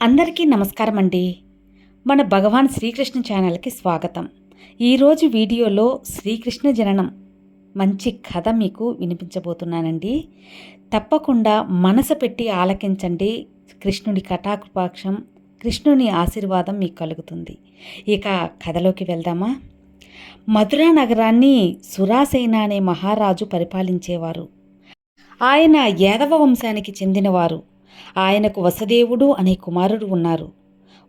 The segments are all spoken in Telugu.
అందరికీ నమస్కారం అండి మన భగవాన్ శ్రీకృష్ణ ఛానల్కి స్వాగతం. ఈరోజు వీడియోలో శ్రీకృష్ణ జననం మంచి కథ మీకు వినిపించబోతున్నానండి. తప్పకుండా మనసు పెట్టి ఆలకించండి. కృష్ణుడి కటాకృపాక్షం కృష్ణుని ఆశీర్వాదం మీకు కలుగుతుంది. ఇక కథలోకి వెళ్దామా? మధురా నగరాన్ని సురాసేన అనే మహారాజు పరిపాలించేవారు. ఆయన యాదవ వంశానికి చెందినవారు. ఆయనకు వసుదేవుడు అనే కుమారుడు ఉన్నారు.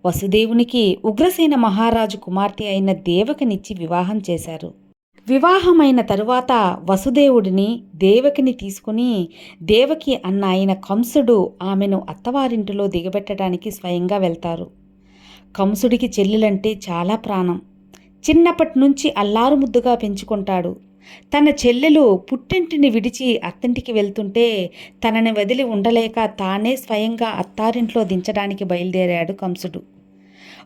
వసుదేవునికి ఉగ్రసేన మహారాజు కుమార్తె అయిన దేవకినిచ్చి వివాహం చేశారు. వివాహమైన తరువాత వసుదేవుడిని దేవకిని తీసుకుని దేవకి అన్న ఆయన కంసుడు ఆమెను అత్తవారింటిలో దిగబెట్టడానికి స్వయంగా వెళ్తారు. కంసుడికి చెల్లెలంటే చాలా ప్రాణం. చిన్నప్పటి నుంచి అల్లారు ముద్దుగా పెంచుకుంటాడు. తన చెల్లెలు పుట్టింటిని విడిచి అత్తింటికి వెళ్తుంటే తనని వదిలి ఉండలేక తానే స్వయంగా అత్తారింట్లో దించడానికి బయలుదేరాడు కంసుడు.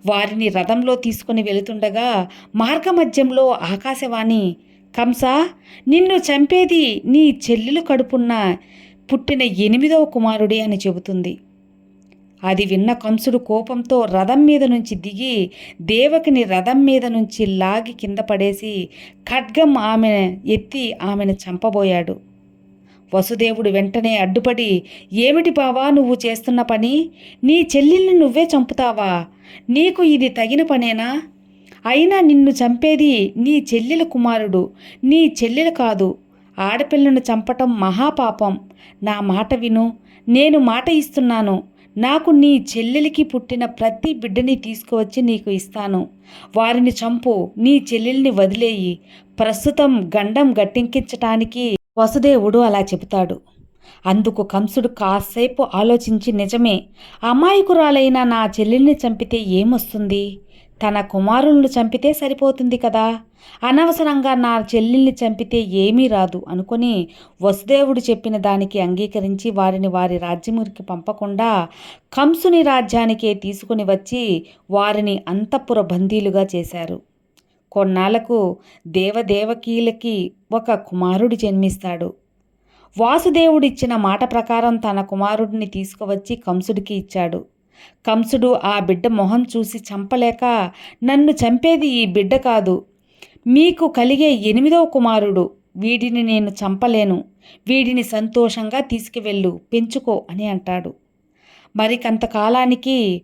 వారిని రథంలో తీసుకుని వెళుతుండగా మార్గమధ్యంలో ఆకాశవాణి కంస నిన్ను చంపేది నీ చెల్లెలు కడుపున్న పుట్టిన ఎనిమిదవ కుమారుడే అని చెబుతుంది. అది విన్న కంసుడు కోపంతో రథం మీద నుంచి దిగి దేవకిని రథం మీద నుంచి లాగి కింద పడేసి ఖడ్గం ఆమె ఎత్తి ఆమెను చంపబోయాడు. వసుదేవుడు వెంటనే అడ్డుపడి ఏమిటి బావా నువ్వు చేస్తున్న పని? నీ చెల్లెల్ని నువ్వే చంపుతావా? నీకు ఇది తగిన పనేనా? అయినా నిన్ను చంపేది నీ చెల్లెల కుమారుడు నీ చెల్లెలు కాదు. ఆడపిల్లను చంపటం మహాపాపం. నా మాట విను నేను మాట ఇస్తున్నాను. నాకు నీ చెల్లెలికి పుట్టిన ప్రతి బిడ్డని తీసుకువచ్చి నీకు ఇస్తాను. వారిని చంపు నీ చెల్లెల్ని వదిలేయి. ప్రస్తుతం గండం గట్టెంకించటానికి వసుదేవుడు అలా చెబుతాడు. అందుకు కంసుడు కాసేపు ఆలోచించి నిజమే అమాయకురాలైన నా చెల్లెల్ని చంపితే ఏమొస్తుంది? తన కుమారులను చంపితే సరిపోతుంది కదా. అనవసరంగా నా చెల్లెల్ని చంపితే ఏమీ రాదు అనుకుని వసుదేవుడు చెప్పిన దానికి అంగీకరించి వారిని వారి రాజ్యమురికి పంపకుండా కంసుని రాజ్యానికే తీసుకుని వచ్చి వారిని అంతఃపుర బందీలుగా చేశారు. కొన్నాళ్ళకు దేవదేవకీలకి ఒక కుమారుడు జన్మిస్తాడు. వాసుదేవుడిచ్చిన మాట ప్రకారం తన కుమారుడిని తీసుకువచ్చి కంసుడికి ఇచ్చాడు. కంసుడు ఆ బిడ్డ మొహం చూసి చంపలేక నన్ను చంపేది ఈ బిడ్డ కాదు. మీకు కలిగే ఎనిమిదవ కుమారుడు. వీడిని నేను చంపలేను. వీడిని సంతోషంగా తీసుకువెళ్ళు. పెంచుకో అని అంటాడు. మరి కొంతకాలానికి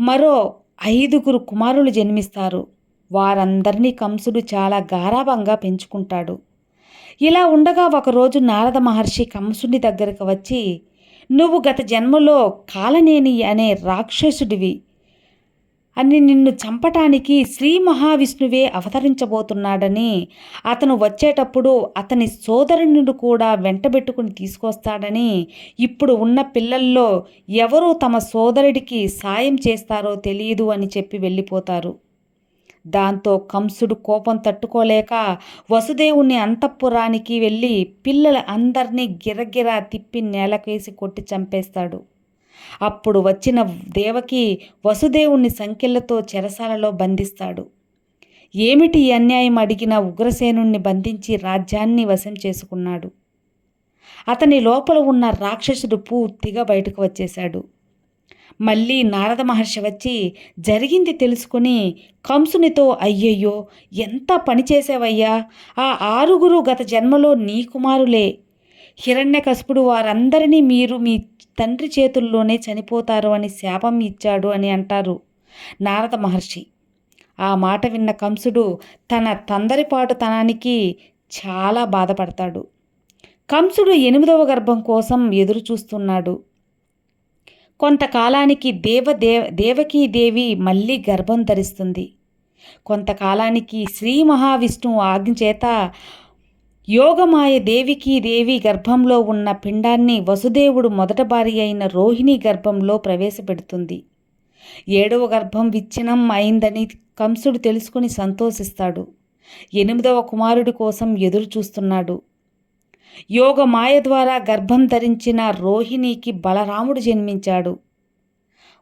మరో ఐదుగురు కుమారులు జన్మిస్తారు. వారందరినీ కంసుడు చాలా గారాభంగా పెంచుకుంటాడు. ఇలా ఉండగా ఒకరోజు నారద మహర్షి కంసుడి దగ్గరకు వచ్చి నువ్వు గత జన్మలో కాలనేని అనే రాక్షసుడివి. అని నిన్ను చంపటానికి శ్రీ మహావిష్ణువే అవతరించబోతున్నాడని అతను వచ్చేటప్పుడు అతని సోదరుని కూడా వెంటబెట్టుకుని తీసుకొస్తాడని ఇప్పుడు ఉన్న పిల్లల్లో ఎవరు తమ సోదరుడికి సాయం చేస్తారో తెలియదు అని చెప్పి వెళ్ళిపోతారు. దాంతో కంసుడు కోపం తట్టుకోలేక వసుదేవుని అంతఃపురానికి వెళ్ళి పిల్లల అందరినీ గిరగిరా తిప్పి నేలకేసి కొట్టి చంపేస్తాడు. అప్పుడు వచ్చిన దేవకి వసుదేవుని సంఖ్యలతో చెరసాలలో బంధిస్తాడు. ఏమిటి అన్యాయం అడిగిన ఉగ్రసేనుణ్ణి బంధించి రాజ్యాన్ని వశం చేసుకున్నాడు. అతని లోపల ఉన్న రాక్షసుడు పూర్తిగా బయటకు వచ్చేశాడు. మళ్ళీ నారద మహర్షి వచ్చి జరిగింది తెలుసుకుని కంసునితో అయ్యయ్యో ఎంత పని చేసావయ్యా ఆ ఆరుగురు గత జన్మలో నీ కుమారులే. హిరణ్యకశపుడు వారందరినీ మీరు మీ తండ్రి చేతుల్లోనే చనిపోతారు అని శాపం ఇచ్చాడు అని అంటారు నారద మహర్షి. ఆ మాట విన్న కంసుడు తన తొందరిపాటుతనానికి చాలా బాధపడతాడు. కంసుడు ఎనిమిదవ గర్భం కోసం ఎదురు చూస్తున్నాడు కొంతకాలానికి దేవదేవ దేవకీదేవి మళ్ళీ గర్భం ధరిస్తుంది. కొంతకాలానికి శ్రీ మహావిష్ణువు ఆజ్ఞ చేత యోగమాయ దేవికి దేవి గర్భంలో ఉన్న పిండాన్ని వసుదేవుడు మొదట భార్య అయిన రోహిణి గర్భంలో ప్రవేశపెడుతుంది. ఏడవ గర్భం విచ్ఛిన్నం అయిందని కంసుడు తెలుసుకుని సంతోషిస్తాడు. ఎనిమిదవ కుమారుడి కోసం ఎదురు చూస్తున్నాడు యోగ మాయ ద్వారా గర్భం ధరించిన రోహిణికి బలరాముడు జన్మించాడు.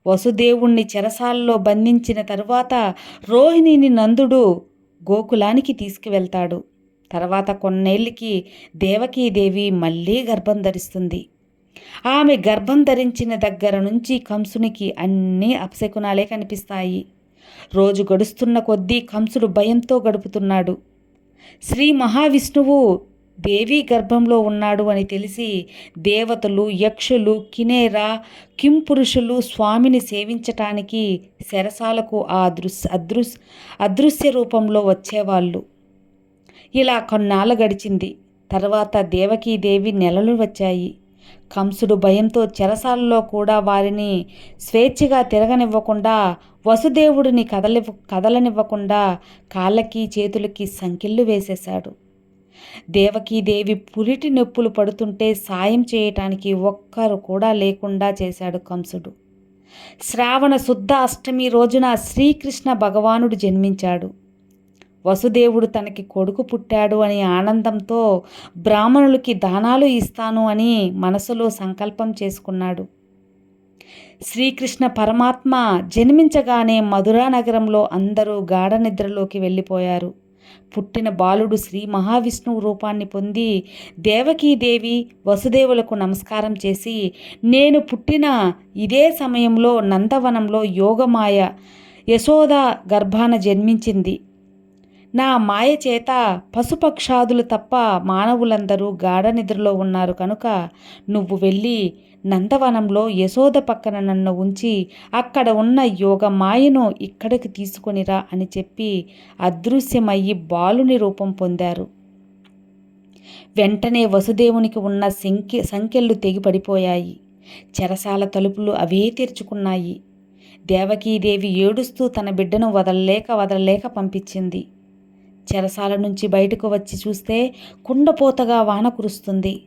వసుదేవుణ్ణి చెరసాలలో బంధించిన తరువాత రోహిణిని నందుడు గోకులానికి తీసుకువెళ్తాడు. తర్వాత కొన్నేళ్ళకి దేవకీదేవి మళ్ళీ గర్భం ధరిస్తుంది. ఆమె గర్భం ధరించిన దగ్గర నుంచి కంసునికి అన్నీ అపశకునాలే కనిపిస్తాయి. రోజు గడుస్తున్న కొద్దీ కంసుడు భయంతో గడుపుతున్నాడు. శ్రీ మహావిష్ణువు దేవి గర్భంలో ఉన్నాడు అని తెలిసి దేవతలు యక్షులు కినేర కింపురుషులు స్వామిని సేవించటానికి శరసాలకు ఆ దృశ్ అదృశ్ అదృశ్య రూపంలో వచ్చేవాళ్ళు. ఇలా కొన్నాళ్ళు గడిచింది. తర్వాత దేవకీదేవి నెలలు వచ్చాయి. కంసుడు భయంతో చెరసాలలో కూడా వారిని స్వేచ్ఛగా తిరగనివ్వకుండా వసుదేవుడిని కదలి కదలనివ్వకుండా కాళ్ళకి చేతులకి సంకెళ్ళు వేసేశాడు. దేవకీదేవి పురిటి నొప్పులు పడుతుంటే సాయం చేయటానికి ఒక్కరు కూడా లేకుండా చేశాడు కంసుడు. శ్రావణ శుద్ధ అష్టమి రోజున శ్రీకృష్ణ భగవానుడు జన్మించాడు. వసుదేవుడు తనకి కొడుకు పుట్టాడు అని ఆనందంతో బ్రాహ్మణులకి దానాలు ఇస్తాను అని మనసులో సంకల్పం చేసుకున్నాడు. శ్రీకృష్ణ పరమాత్మ జన్మించగానే మధురా నగరంలో అందరూ గాఢ నిద్రలోకి వెళ్ళిపోయారు. పుట్టిన బాలుడు శ్రీ మహావిష్ణువు రూపాన్ని పొంది దేవకీదేవి వసుదేవులకు నమస్కారం చేసి నేను పుట్టిన ఇదే సమయంలో నందవనంలో యోగమాయ యశోద గర్భాన జన్మించింది. నా మాయ చేత పశుపక్షాదులు తప్ప మానవులందరూ గాఢ నిద్రలో ఉన్నారు కనుక నువ్వు వెళ్ళి నందవనంలో యశోద పక్కన నన్ను ఉంచి అక్కడ ఉన్న యోగ మాయను ఇక్కడికి తీసుకొనిరా అని చెప్పి అదృశ్యమయ్యి బాలుని రూపం పొందారు. వెంటనే వసుదేవునికి ఉన్న సంఖ్య సంఖ్యలు తెగిపడిపోయాయి. చెరసాల తలుపులు అవే తెరుచుకున్నాయి. దేవకీదేవి ఏడుస్తూ తన బిడ్డను వదలలేక వదలలేక పంపించింది. చెరసాల నుంచి బయటకు వచ్చి చూస్తే కుండపోతగా వాన కురుస్తుంది.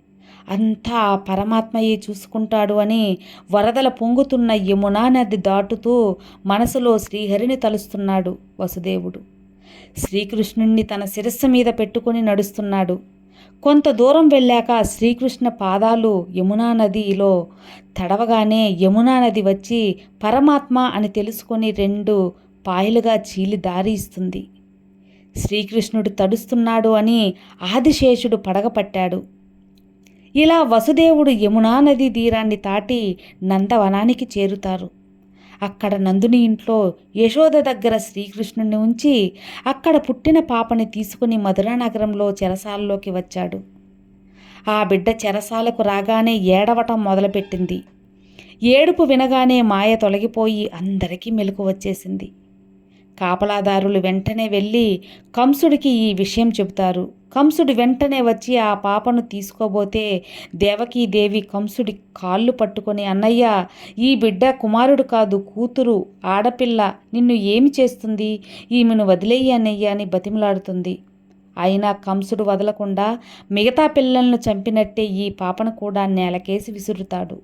అంతా పరమాత్మయే చూసుకుంటాడు అని వరదల పొంగుతున్న యమునా నది దాటుతూ మనసులో శ్రీహరిని తలుస్తున్నాడు వసుదేవుడు. శ్రీకృష్ణుణ్ణి తన శిరస్సు మీద పెట్టుకుని నడుస్తున్నాడు. కొంత దూరం వెళ్ళాక శ్రీకృష్ణ పాదాలు యమునా నదిలో తడవగానే యమునా నది వచ్చి పరమాత్మ అని తెలుసుకొని రెండు పాయలుగా చీలి దారి ఇస్తుంది. శ్రీకృష్ణుడు తడుస్తున్నాడు అని ఆదిశేషుడు పడగపట్టాడు ఇలా వసుదేవుడు యమునా నది తీరాన్ని దాటి నందవనానికి చేరుతారు. అక్కడ నందుని ఇంట్లో యశోద దగ్గర శ్రీకృష్ణుని ఉంచి అక్కడ పుట్టిన పాపని తీసుకుని మధురా నగరంలో చెరసాలలోకి వచ్చాడు. ఆ బిడ్డ చెరసాలకు రాగానే ఏడవటం మొదలుపెట్టింది. ఏడుపు వినగానే మాయ తొలగిపోయి అందరికీ మెలకు వచ్చేసింది. కాపలాదారులు వెంటనే వెళ్ళి కంసుడికి ఈ విషయం చెబుతారు. కంసుడు వెంటనే వచ్చి ఆ పాపను తీసుకోబోతే దేవకీదేవి కంసుడి కాళ్ళు పట్టుకొని అన్నయ్య ఈ బిడ్డ కుమారుడు కాదు కూతురు ఆడపిల్ల నిన్ను ఏమి చేస్తుంది? ఈమెను వదిలేయి అన్నయ్య అని బతిమలాడుతుంది. అయినా కంసుడు వదలకుండా మిగతా పిల్లలను చంపినట్టే ఈ పాపను కూడా నేలకేసి విసురుతాడు.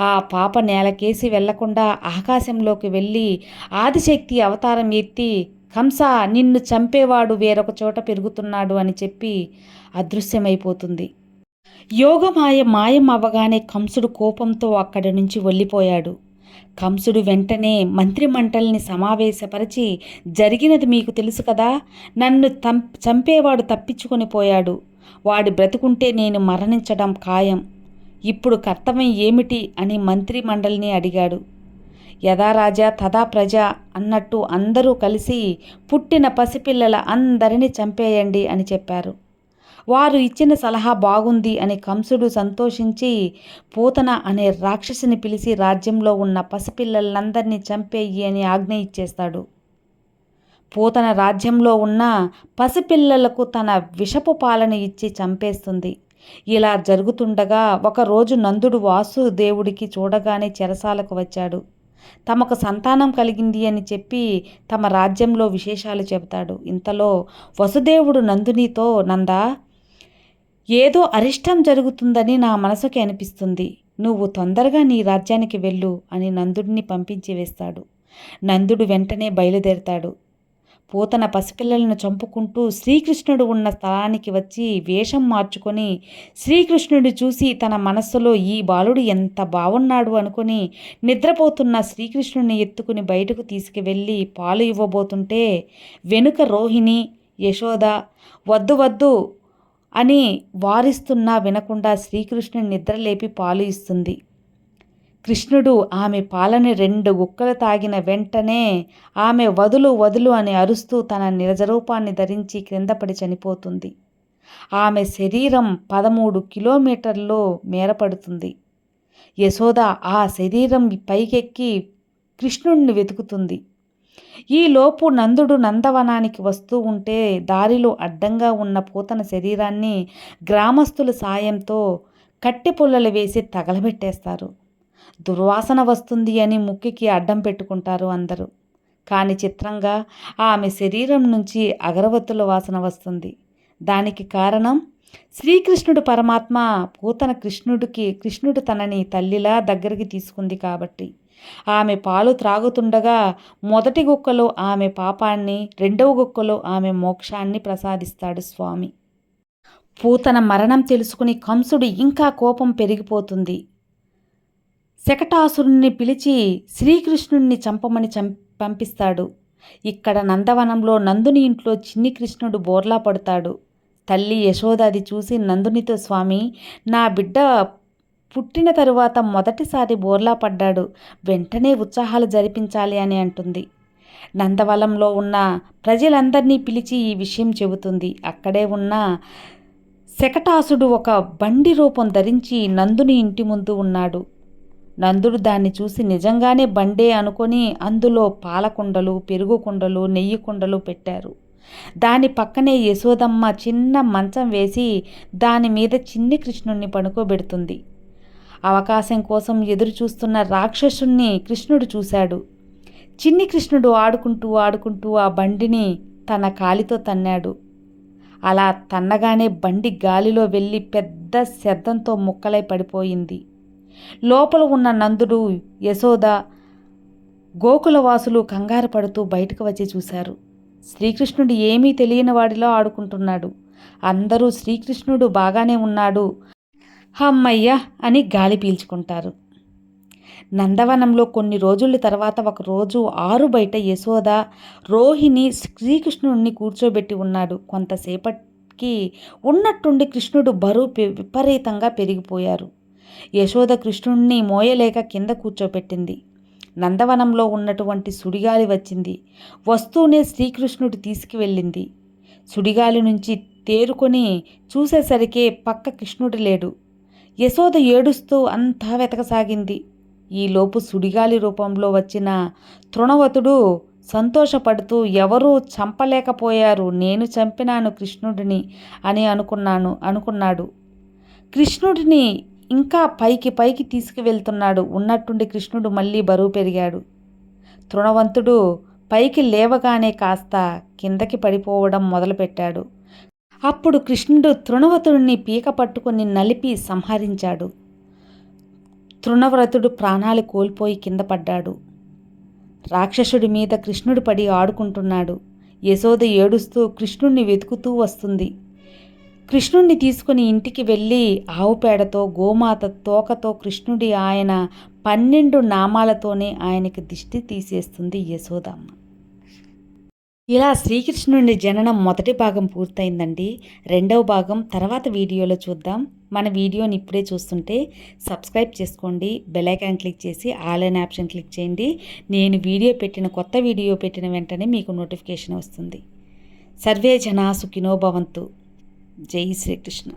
ఆ పాప నేలకేసి వెళ్ళకుండా ఆకాశంలోకి వెళ్ళి ఆదిశక్తి అవతారం ఎత్తి కంస నిన్ను చంపేవాడు వేరొక చోట పెరుగుతున్నాడు అని చెప్పి అదృశ్యమైపోతుంది. యోగమాయ మాయం అవ్వగానే కంసుడు కోపంతో అక్కడి నుంచి వెళ్ళిపోయాడు. కంసుడు వెంటనే మంత్రిమండలిని సమావేశపరిచి జరిగినది మీకు తెలుసు కదా నన్ను చంపేవాడు తప్పించుకొని పోయాడు. వాడు బ్రతుకుంటే నేను మరణించడం ఖాయం. ఇప్పుడు కర్తవ్యం ఏమిటి అని మంత్రి మండలిని అడిగాడు. యథారాజా తథా తదా ప్రజ అన్నట్టు అందరూ కలిసి పుట్టిన పసిపిల్లల అందరినీ చంపేయండి అని చెప్పారు. వారు ఇచ్చిన సలహా బాగుంది అని కంసుడు సంతోషించి పూతన అనే రాక్షసిని పిలిచి రాజ్యంలో ఉన్న పసిపిల్లలందరినీ చంపేయి అని ఆజ్ఞ ఇచ్చేస్తాడు. పూతన రాజ్యంలో ఉన్న పసిపిల్లలకు తన విషపు పాలన ఇచ్చి చంపేస్తుంది. ఇలా జరుగుతుండగా ఒకరోజు నందుడు వాసుదేవుడికి చూడగానే చెరసాలకు వచ్చాడు. తమకు సంతానం కలిగింది అని చెప్పి తమ రాజ్యంలో విశేషాలు చెబుతాడు. ఇంతలో వసుదేవుడు నందునితో నందా! ఏదో అరిష్టం జరుగుతుందని నా మనసుకి అనిపిస్తుంది. నువ్వు తొందరగా నీ రాజ్యానికి వెళ్ళు అని నందుడిని పంపించి వేస్తాడు. నందుడు వెంటనే బయలుదేరతాడు. పూతన పసిపిల్లలను చంపుకుంటూ శ్రీకృష్ణుడు ఉన్న స్థలానికి వచ్చి వేషం మార్చుకొని శ్రీకృష్ణుడు చూసి తన మనస్సులో ఈ బాలుడు ఎంత బాగున్నాడు అనుకుని నిద్రపోతున్న శ్రీకృష్ణుడిని ఎత్తుకుని బయటకు తీసుకువెళ్ళి పాలు ఇవ్వబోతుంటే వెనుక రోహిణి యశోద వద్దు వద్దు అని వారిస్తున్నా వినకుండా శ్రీకృష్ణుని నిద్రలేపి పాలు ఇస్తుంది. కృష్ణుడు ఆమె పాలని రెండు గుక్కలు తాగిన వెంటనే ఆమె వదులు వదులు అని అరుస్తూ తన నిజరూపాన్ని ధరించి క్రిందపడి చనిపోతుంది. ఆమె శరీరం పదమూడు కిలోమీటర్లు మేరపడుతుంది. యశోద ఆ శరీరం పైకెక్కి కృష్ణుణ్ణి వెతుకుతుంది. ఈలోపు నందుడు నందవనానికి వస్తూ ఉంటే దారిలో అడ్డంగా ఉన్న పూతన శరీరాన్ని గ్రామస్తుల సాయంతో కట్టె పుల్లలు వేసి తగలబెట్టేస్తారు. దుర్వాసన వస్తుంది అని ముక్కికి అడ్డం పెట్టుకుంటారు అందరూ. కానీ చిత్రంగా ఆమె శరీరం నుంచి అగరవత్తుల వాసన వస్తుంది. దానికి కారణం శ్రీకృష్ణుడు పరమాత్మ పూతన కృష్ణుడికి కృష్ణుడు తనని తల్లిలా దగ్గరికి తీసుకుంది కాబట్టి. ఆమె పాలు త్రాగుతుండగా మొదటి గుక్కలో ఆమె పాపాన్ని రెండవ గుక్కలో ఆమె మోక్షాన్ని ప్రసాదిస్తాడు స్వామి. పూతన మరణం తెలుసుకుని కంసుడు ఇంకా కోపం పెరిగిపోతుంది. శకటాసురుణ్ణి పిలిచి శ్రీకృష్ణుణ్ణి చంపమని చం పంపిస్తాడు. ఇక్కడ నందవనంలో నందుని ఇంట్లో చిన్ని కృష్ణుడు బోర్లా పడతాడు. తల్లి యశోద అది చూసి నందునితో స్వామి నా బిడ్డ పుట్టిన తరువాత మొదటిసారి బోర్లా పడ్డాడు. వెంటనే ఉత్సాహాలు జరిపించాలి అని అంటుంది. నందవలంలో ఉన్న ప్రజలందరినీ పిలిచి ఈ విషయం చెబుతుంది. అక్కడే ఉన్న శకటాసుడు ఒక బండి రూపం ధరించి నందుని ఇంటి ముందు ఉన్నాడు. నందుడు దాన్ని చూసి నిజంగానే బండే అనుకొని అందులో పాలకుండలు పెరుగు కుండలు నెయ్యి కుండలు పెట్టారు. దాని పక్కనే యశోదమ్మ చిన్న మంచం వేసి దాని మీద చిన్ని కృష్ణుణ్ణి పడుకోబెడుతుంది. అవకాశం కోసం ఎదురు చూస్తున్న రాక్షసుణ్ణి కృష్ణుడు చూశాడు. చిన్ని కృష్ణుడు ఆడుకుంటూ ఆడుకుంటూ ఆ బండిని తన కాలితో తన్నాడు. అలా తన్నగానే బండి గాలిలో వెళ్ళి పెద్ద శబ్దంతో ముక్కలై పడిపోయింది. లోపల ఉన్న నందుడు యశోద గోకులవాసులు కంగారు పడుతూ బయటకు వచ్చి చూశారు. శ్రీకృష్ణుడు ఏమీ తెలియని వాడిలో ఆడుకుంటున్నాడు. అందరూ శ్రీకృష్ణుడు బాగానే ఉన్నాడు. హమ్మయ్య! అని గాలి పీల్చుకుంటారు. నందవనంలో కొన్ని రోజుల తర్వాత ఒకరోజు ఆరు బయట యశోద రోహిణి శ్రీకృష్ణుడిని కూర్చోబెట్టి ఉన్నాడు. కొంతసేపటికి ఉన్నట్టుండి కృష్ణుడు బరువు విపరీతంగా పెరిగిపోయారు. యశోద కృష్ణుణ్ణి మోయలేక కింద కూర్చోపెట్టింది. నందవనంలో ఉన్నటువంటి సుడిగాలి వచ్చింది. వస్తూనే శ్రీకృష్ణుడు తీసుకువెళ్ళింది. సుడిగాలి నుంచి తేరుకొని చూసేసరికే పక్క కృష్ణుడు లేడు. యశోద ఏడుస్తూ అంతా వెతకసాగింది. ఈలోపు సుడిగాలి రూపంలో వచ్చిన తృణవతుడు సంతోషపడుతూ ఎవరూ చంపలేకపోయారు నేను చంపినాను కృష్ణుడిని అని అనుకున్నాను అనుకున్నాడు. కృష్ణుడిని ఇంకా పైకి పైకి తీసుకువెళ్తున్నాడు. ఉన్నట్టుండి కృష్ణుడు మళ్ళీ బరువు పెరిగాడు. తృణవంతుడు పైకి లేవగానే కాస్త కిందకి పడిపోవడం మొదలుపెట్టాడు. అప్పుడు కృష్ణుడు తృణవతుడిని పీక పట్టుకుని నలిపి సంహరించాడు. తృణవ్రతుడు ప్రాణాలు కోల్పోయి కింద పడ్డాడు. రాక్షసుడి మీద కృష్ణుడు పడి ఆడుకుంటున్నాడు. యశోద ఏడుస్తూ కృష్ణుణ్ణి వెతుకుతూ వస్తుంది. కృష్ణుణ్ణి తీసుకుని ఇంటికి వెళ్ళి ఆవు పేడతో గోమాత తోకతో కృష్ణుడి ఆయన పన్నెండు నామాలతోనే ఆయనకి దిష్టి తీసేస్తుంది యశోదమ్మ. ఇలా శ్రీకృష్ణుడి జననం మొదటి భాగం పూర్తయిందండి. రెండవ భాగం తర్వాత వీడియోలో చూద్దాం. మన వీడియోని ఇప్పుడే చూస్తుంటే సబ్స్క్రైబ్ చేసుకోండి బెలైకాన్ క్లిక్ చేసి ఆల్ అన్ ఆప్షన్ క్లిక్ చేయండి. నేను వీడియో పెట్టిన కొత్త వీడియో పెట్టిన వెంటనే మీకు నోటిఫికేషన్ వస్తుంది. సర్వే జనా సుఖినో భవంతు. జై శ్రీకృష్ణ